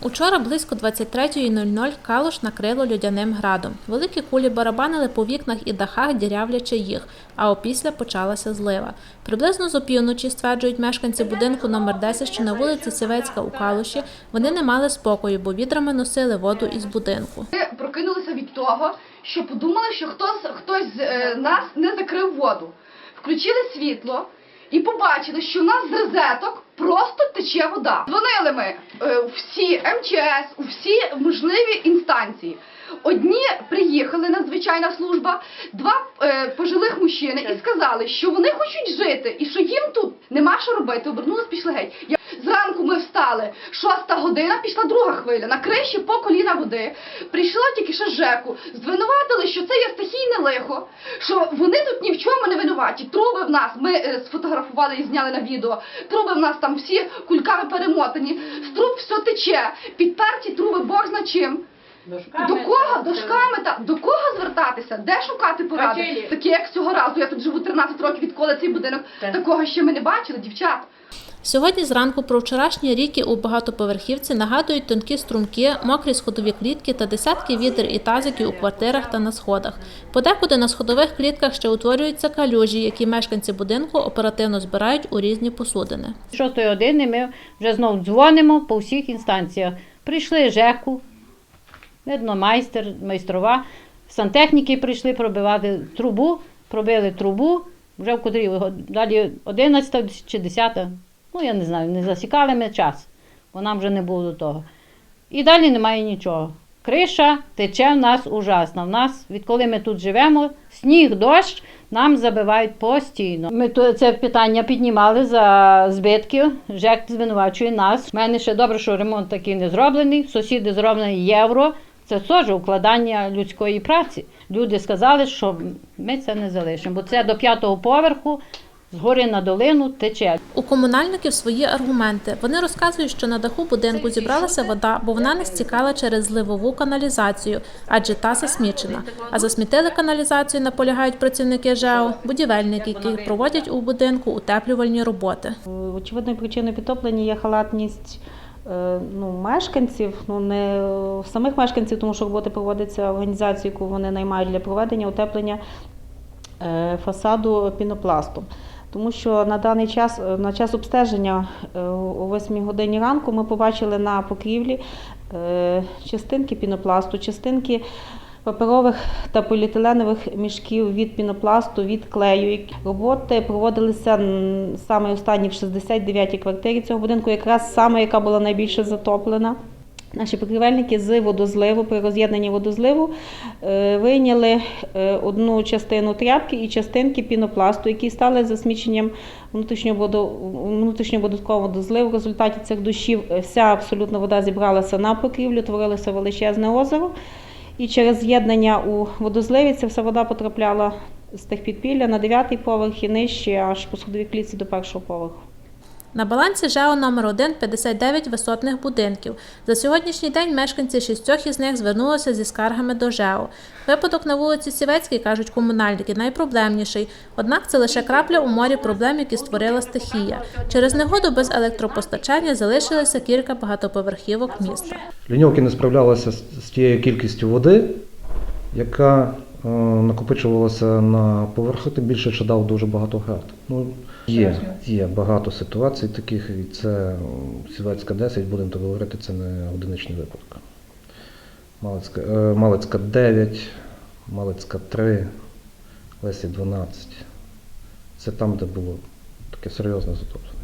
Учора близько 23.00 Калуш накрило льодяним градом. Великі кулі барабанили по вікнах і дахах, дірявлячи їх, а опісля почалася злива. Приблизно з опівночі, стверджують мешканці будинку номер 10, що на вулиці Сівецька у Калуші, вони не мали спокою, бо відрами носили воду із будинку. Ми прокинулися від того, що подумали, що хтось, хтось з е, нас не закрив воду. Включили світло і побачили, що у нас з розеток просто тече вода. Дзвонили ми е, у всі МЧС, у всі можливі інстанції. Одні приїхали надзвичайна служба, два е, пожилих мужчини і сказали, що вони хочуть жити і що їм тут нема що робити. Обернулись, пішли геть. Зранку ми встали, шоста година, пішла друга хвиля. На криші по коліна води. Прийшла тільки ще ЖЕКу. Звинуватили, що це є стихійне лихо, що вони тут ні в чому не винуваті. Труби в нас, ми е, сфотографували і зняли на відео. Труби в нас там всі кульками перемотані. З труб все тече. Підперті труби, Бог зна чим. До кого? Дошками та до кого звертатися? Де шукати поради? Качелі. Такі як цього разу. Я тут живу 13 років, відколи цей будинок. Так. Такого ще ми не бачили, дівчат. Сьогодні зранку про вчорашні ріки у багатоповерхівці нагадують тонкі струмки, мокрі сходові клітки та десятки відер і тазиків у квартирах та на сходах. Подекуди на сходових клітках ще утворюються калюжі, які мешканці будинку оперативно збирають у різні посудини. Шостої години ми вже знову дзвонимо по всіх інстанціях. Прийшли ЖЕКу, видно, майстер, майстрова, сантехніки прийшли пробивати трубу, пробили трубу, вже в котрій далі 11 чи 10, ну я не знаю, не засікали ми час, бо нам вже не було до того. І далі немає нічого. Криша тече в нас ужасно. В нас, відколи ми тут живемо, сніг, дощ нам забивають постійно. Ми це питання піднімали за збитки. ЖЕК звинувачує нас. У мене ще добре, що ремонт такий не зроблений. Сусіди зроблені євро. Це теж укладання людської праці. Люди сказали, що ми це не залишимо, бо це до п'ятого поверху з гори на долину тече. У комунальників свої аргументи. Вони розказують, що на даху будинку зібралася вода, бо вона не стікала через зливову каналізацію, адже та засмічена. А засмітили каналізацію, наполягають працівники ЖЕО, будівельники, які проводять у будинку утеплювальні роботи. Очевидною причиною підтоплення є халатність ну, мешканців, ну не е, самих мешканців, тому що роботи проводиться організацією, яку вони наймають для проведення утеплення е, фасаду пінопласту. Тому що на даний час, е, на час обстеження е, о 8 годині ранку ми побачили на покрівлі е, частинки пінопласту, частинки паперових та поліетиленових мішків від пінопласту, від клею. Роботи проводилися саме останні в 69-й квартирі цього будинку, якраз саме яка була найбільше затоплена. Наші покрівельники з водозливу при роз'єднанні водозливу е, вийняли е, одну частину тряпки і частинки пінопласту, які стали засміченням внутрішнього водо- внутрішньоводоткового водозливу. В результаті цих дощів е, вся абсолютно вода зібралася на покрівлю, творилося величезне озеро. І через з'єднання у водозливі ця вся вода потрапляла з тих підпілля на дев'ятий поверх і нижче аж по сходовій клітці до першого поверху. На балансі ЖЕО номер 1 59 висотних будинків. За сьогоднішній день мешканці шістьох із них звернулися зі скаргами до ЖЕО. Випадок на вулиці Сівецькій, кажуть комунальники, найпроблемніший. Однак це лише крапля у морі проблем, які створила стихія. Через негоду без електропостачання залишилося кілька багатоповерхівок міста. Ліньовки не справлялися з, тією кількістю води, яка е, накопичувалася на поверху, тим більше що дав дуже багато град. Ну, є, є багато ситуацій таких, і це Сівецька 10, будемо то говорити, це не одиничний випадок. Малицька, е, Малицька 9, Малицька 3, Лесі 12. Це там, де було таке серйозне затоплення.